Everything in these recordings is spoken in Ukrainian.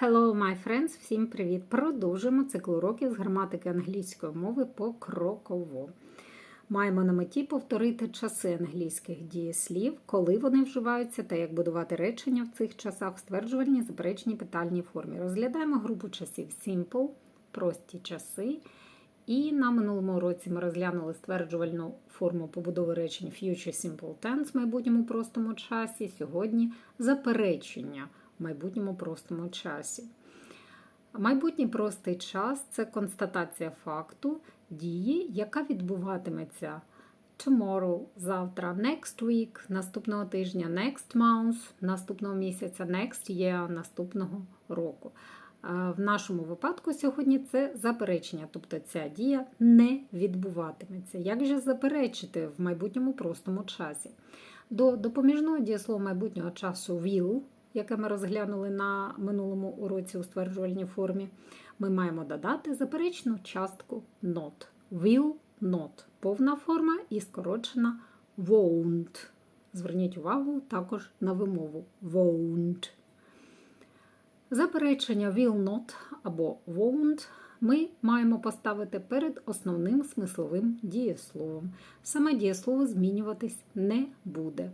Hello, my friends! Всім привіт! Продовжуємо цикл уроків з граматики англійської мови покроково. Маємо на меті повторити часи англійських дієслів, коли вони вживаються та як будувати речення в цих часах в стверджувальній, запереченій, питальній формі. Розглядаємо групу часів Simple, прості часи. І на минулому уроці ми розглянули стверджувальну форму побудови речень Future Simple Tense в майбутньому простому часі. Сьогодні заперечення в майбутньому простому часі. Майбутній простий час це констатація факту дії, яка відбуватиметься tomorrow, завтра, next week, наступного тижня, next month, наступного місяця, next year, наступного року. В нашому випадку сьогодні це заперечення, тобто ця дія не відбуватиметься. Як же заперечити в майбутньому простому часі? До допоміжного дієслова майбутнього часу will, яке ми розглянули на минулому уроці у стверджувальній формі, ми маємо додати заперечну частку not. Will not. Повна форма і скорочена won't. Зверніть увагу також на вимову won't. Заперечення will not або won't ми маємо поставити перед основним смисловим дієсловом. Саме дієслово змінюватись не буде.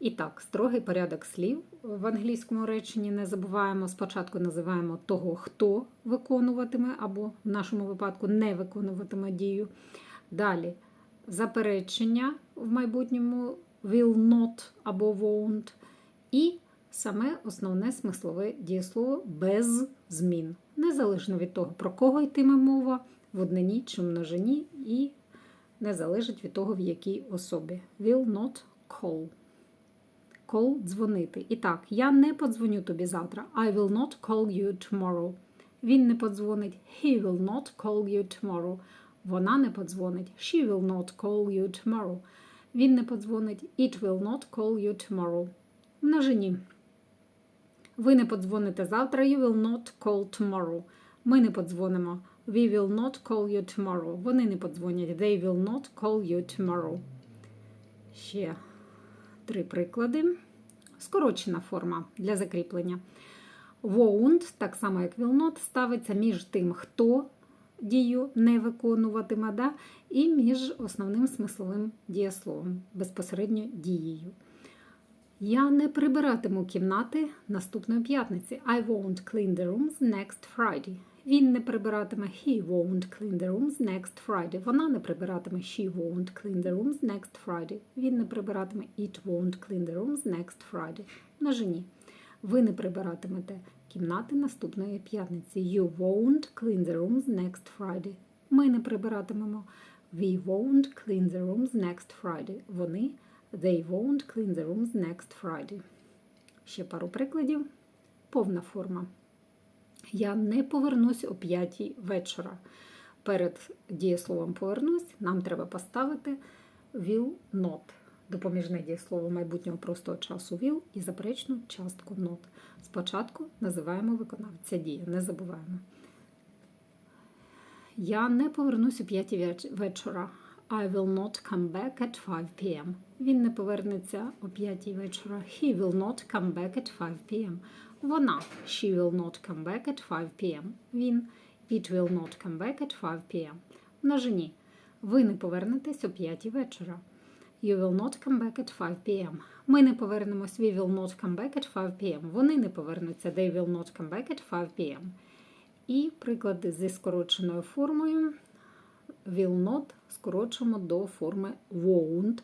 І так, строгий порядок слів в англійському реченні не забуваємо. Спочатку називаємо того, хто виконуватиме, або в нашому випадку не виконуватиме дію. Далі заперечення в майбутньому will not або won't. І саме основне смислове дієслово без змін. Незалежно від того, про кого йтиме мова, в однині чи множині, і не залежить від того, в якій особі. Will not call. Call – дзвонити. І так, я не подзвоню тобі завтра. I will not call you tomorrow. Він не подзвонить. He will not call you tomorrow. Вона не подзвонить. She will not call you tomorrow. Він не подзвонить. It will not call you tomorrow. Множині. Ви не подзвоните завтра. You will not call tomorrow. Ми не подзвонимо. We will not call you tomorrow. Вони не подзвонять. They will not call you tomorrow. Ще три приклади. Скорочена форма для закріплення. Won't, так само як will not, ставиться між тим, хто дію не виконуватиме, да, і між основним смисловим дієсловом, безпосередньо дією. Я не прибиратиму кімнати наступної п'ятниці. I won't clean the rooms next Friday. Він не прибиратиме he won't clean the rooms next Friday. Вона не прибиратиме she won't clean the rooms next Friday. Він не прибиратиме it won't clean the rooms next Friday. На жені. Ви не прибиратимете кімнати наступної п'ятниці. You won't clean the rooms next Friday. Ми не прибиратимемо. We won't clean the rooms next Friday. Вони they won't clean the rooms next Friday. Ще пару прикладів. Повна форма. Я не повернусь о п'ятій вечора. Перед дієсловом повернусь, нам треба поставити will not. Допоміжне дієслово майбутнього простого часу will і заперечну частку not. Спочатку називаємо виконавця дії, не забуваємо. Я не повернусь о п'ятій вечора. I will not come back at 5 p.m. Він не повернеться о п'ятій вечора. He will not come back at 5 p.m. Вона she will not come back at 5 p.m. Він it will not come back at 5 p.m. На жені. Ви не повернетесь о 5 вечора. You will not come back at 5 p.m. Ми не повернемось. We will not come back at 5 p.m. Вони не повернуться. They will not come back at 5 p.m. І приклади зі скороченою формою will not скорочуємо до форми won't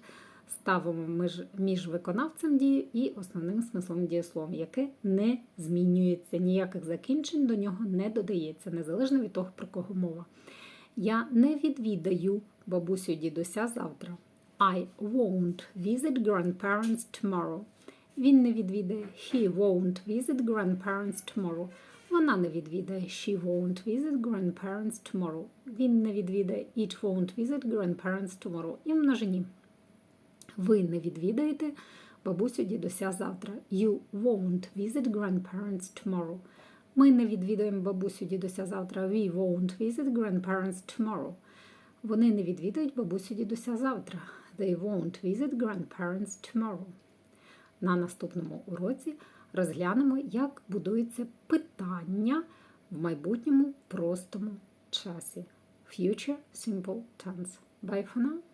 ставимо між, виконавцем дії і основним смислом дієсловом, яке не змінюється, ніяких закінчень до нього не додається, незалежно від того, про кого мова. Я не відвідаю бабусю дідуся завтра. I won't visit grandparents tomorrow. Він не відвідає. He won't visit grandparents tomorrow. Вона не відвідає. She won't visit grandparents tomorrow. Він не відвідає. It won't visit grandparents tomorrow. І множині. Ви не відвідаєте бабусю дідуся завтра. You won't visit grandparents tomorrow. Ми не відвідаємо бабусю дідуся завтра. We won't visit grandparents tomorrow. Вони не відвідають бабусю дідуся завтра. They won't visit grandparents tomorrow. На наступному уроці розглянемо, як будується питання в майбутньому простому часі. Future Simple Tense. Bye for now.